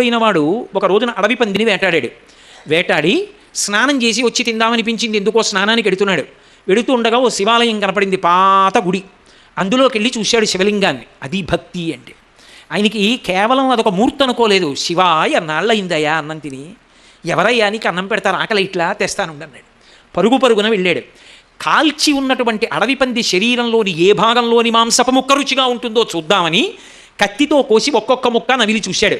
అయిన వాడు ఒక రోజున అడవి పందిని వేటాడాడు. వేటాడి స్నానం చేసి వచ్చి తిందామనిపించింది. ఎందుకో స్నానానికి వెడుతున్నాడు వెడుతూ ఉండగా ఓ శివాలయం కనపడింది. పాత గుడి. అందులోకి వెళ్ళి చూశాడు శివలింగాన్ని. అది భక్తి అంటే. ఆయనకి కేవలం అదొక మూర్తి అనుకోలేదు. శివాయ నాళ్ళయిందయ్యా అన్నం తిని. ఎవరయ్యా నీకు అన్నం పెడతారు? ఆకలి ఇట్లా తెస్తానుండన్నాడు. పరుగు పరుగున వెళ్ళాడు. కాల్చి ఉన్నటువంటి అడవి పంది శరీరంలోని ఏ భాగంలోని మాంసపు ముక్క రుచిగా ఉంటుందో చూద్దామని కత్తితో కోసి ఒక్కొక్క ముక్క నవిలి చూశాడు.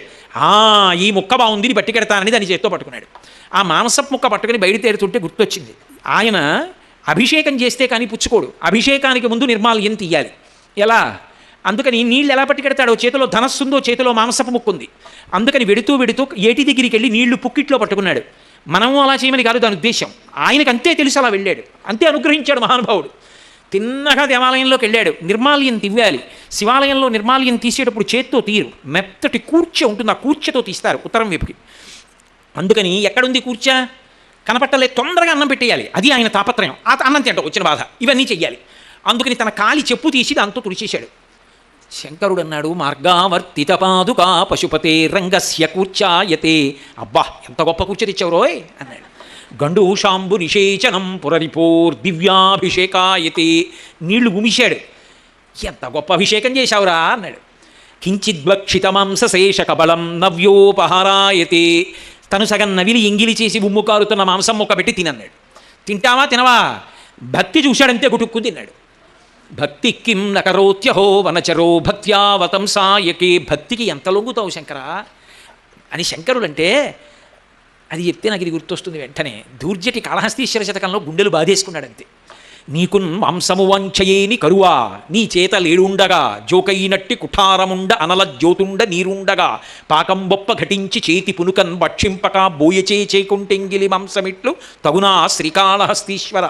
ఈ ముక్క బాగుంది ఇది పట్టుకెడతానని దాని చేత్తో పట్టుకున్నాడు. ఆ మాంసపు ముక్క పట్టుకుని బయట తేరుతుంటే గుర్తొచ్చింది. ఆయన అభిషేకం చేస్తే కానీ పుచ్చుకోడు. అభిషేకానికి ముందు నిర్మాల్యం తీయాలి. ఎలా? అందుకని నీళ్ళు ఎలా పట్టుకెడతాడో చేతిలో ధనస్సుందో చేతిలో మాంసపు ముక్కు ఉంది అందుకని వెడుతూ వెడుతూ ఏటి దగ్గరికి వెళ్ళి నీళ్ళు పుక్కిట్లో పట్టుకున్నాడు. మనము అలా చేయమని కాదు దాని ఉద్దేశం ఆయనకు అంతే తెలిసి అలా వెళ్ళాడు. అంతే అనుగ్రహించాడు మహానుభావుడు. తిన్నగా దేవాలయంలోకి వెళ్ళాడు. నిర్మాల్యం తివ్వాలి. శివాలయంలో నిర్మాల్యం తీసేటప్పుడు చేత్తో తీరు. మెత్తటి కూర్చ ఉంటుంది. ఆ కూర్చతో తీస్తారు ఉత్తరం వైపుకి. అందుకని ఎక్కడుంది కూర్చ? కనపట్టలే తొందరగా అన్నం పెట్టేయాలి. అది ఆయన తాపత్రయం. ఆ అన్నం తింటాం వచ్చిన బాధ. ఇవన్నీ చెయ్యాలి. అందుకని తన కాలి చెప్పు తీసి దాంతో తుడిచేశాడు. శంకరుడు అన్నాడు మార్గావర్తిత పాదుకా పశుపతే రంగస్య కూర్చాయతే. అబ్బా ఎంత గొప్ప కూర్చో తెచ్చావురోయ్ అన్నాడు. గండూషాంబు నిషేచనం పురరిపోర్ దివ్యాభిషేకాయతే. నీళ్ళు ఉమిశాడు ఎంత గొప్ప అభిషేకం చేశావురా అన్నాడు. కించిద్వక్షితమాంసశేష కబలం నవ్యోపహారాయతే. తను సగం నవిలి ఎంగిలి చేసి ఉమ్ము కారుతున్న మాంసం మొక్క పెట్టి తినన్నాడు. తింటావా తినవా? భక్తి చూశాడంతే గుటుక్కు తిన్నాడు. భక్తి కిం నకరోత్యహో వనచరో భక్త్యావతంసాయకే భక్తికి ఎంత లొంగుతావు శంకరా? అని శంకరులంటే అది చెప్తే నాకు ఇది గుర్తొస్తుంది వెంటనే. దూర్జటి కాళహస్తీశ్వర శతకంలో గుండెలు బాధేసుకున్నాడంతే. నీకున్ వంశము వంచయేని కరువా నీ చేత లేడుండగా జోకైనట్టి కుఠారముండ అనల జ్యోతుండ నీరుండగా పాకం బొప్ప ఘటించి చేతి పునుకన్ భక్షింపక బోయచే చేకుంటెంగిలి మంసమిట్లు తగునా శ్రీకాళహస్తీశ్వర.